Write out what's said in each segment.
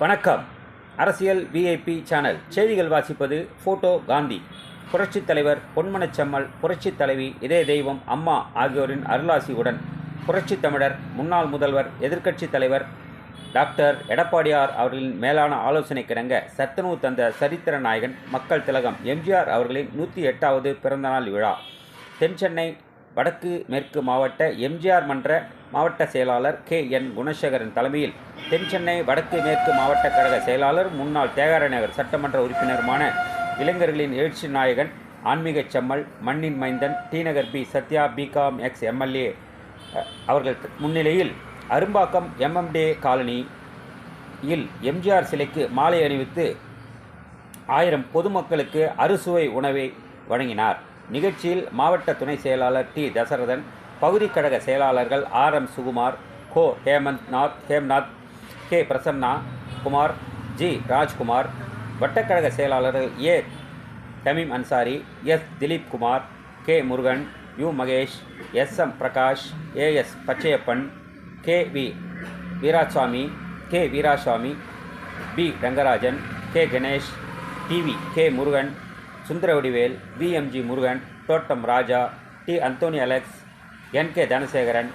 வணக்கம். அரசியல் VIP channel செய்திகள் வாசிப்பது ஃபோட்டோ காந்தி. புரட்சித் தலைவர் பொன்மனச்செம்மல் புரட்சித் தலைவி இதய தெய்வம் அம்மா ஆகியோரின் அருளாசியுடன் புரட்சித் தமிழர் முன்னாள் முதல்வர் எதிர்க்கட்சித் தலைவர் டாக்டர் எடப்பாடியார் அவர்களின் மேலான ஆலோசனை கிடங்க சத்துணவு தந்த சரித்திர நாயகன் மக்கள் திலகம் எம்ஜிஆர் அவர்களின் நூற்றி எட்டாவது பிறந்தநாள் விழா. தென் சென்னை வடக்கு மேற்கு மாவட்ட எம்ஜிஆர் மன்ற மாவட்ட செயலாளர் கே என் குணசேகரன் தலைமையில் தென்சென்னை வடக்கு மேற்கு மாவட்ட கழக செயலாளர் முன்னாள் தேகார நகர் சட்டமன்ற உறுப்பினருமான இளைஞர்களின் எழுச்சி நாயகன் ஆன்மீக செம்மல் மண்ணின் மைந்தன் T Nagar P Sathya B Com ex MLA அவர்கள் முன்னிலையில் அரும்பாக்கம் எம்எம்டே காலனி இல் எம்ஜிஆர் சிலைக்கு மாலை அணிவித்து ஆயிரம் பொதுமக்களுக்கு அறுசுவை உணவை வழங்கினார். நிகழ்ச்சியில் மாவட்ட துணை செயலாளர் டி. தசரதன் பகுதி கழக செயலாளர்கள் ஆர். எம். சுகுமார் கோ. ஹேமந்த் நாத் ஹேம்நாத் கே. பிரசன்னா குமார் ஜி. ராஜ்குமார் வட்டக்கழக செயலாளர்கள் A. Tamim Ansari S. Dilip Kumar K. Murugan U. Mahesh S. M. Prakash AS Pachaiyappan K. V. Veerasamy K. Veerasamy P. Rangarajan K. Ganesh TV K. Murugan Sundaravadivel VMG Murugan தோட்டம் Raja D. Anthony Alex N. K. Dhanasekaran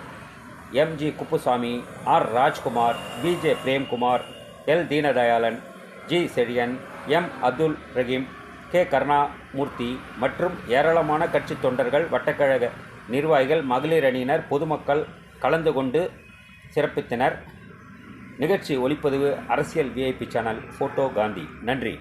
MG Kuppusamy R. Rajkumar PJ Premkumar L. Deenadayalan G. Chezhiyan M. Abdul Rahim K. Karunamoorthy மற்றும் ஏராளமான கட்சி தொண்டர்கள் வட்டக்கழக நிர்வாகிகள் மகளிர் அணியினர் பொதுமக்கள் கலந்து கொண்டு சிறப்பித்தனர். நிகழ்ச்சி ஒளிப்பதிவு அரசியல் விஐபி சேனல் ஃபோட்டோ காந்தி நன்றி.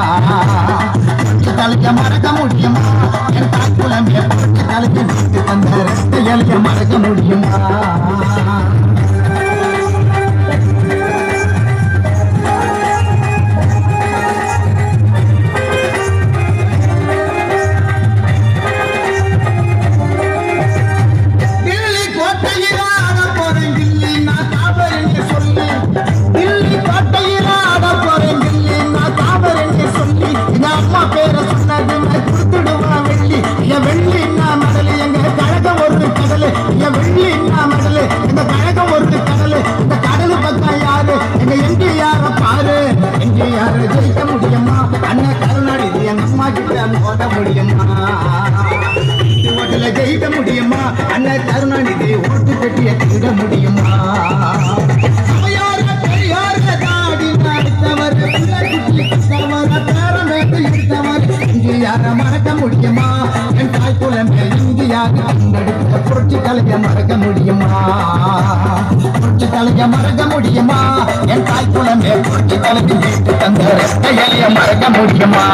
கொஞ்சம் தலைக்க மறக்க முடியுமா என் தாக்குளம் ஏற்பட்டு தந்த ரஸ்தையலைய மறக்க முடியும் ஆடுதான் ஓட முடியுமா அண்ணன் கருணாநிதி ஓட்டு கட்டிய தூட முடியுமா முடியுமா? புரட்சி தலைய மறக்க முடியுமா? என் தாய் குழந்தை புரட்சி தலைக்கு தந்த ரெட்டையலைய மறக்க முடியுமா?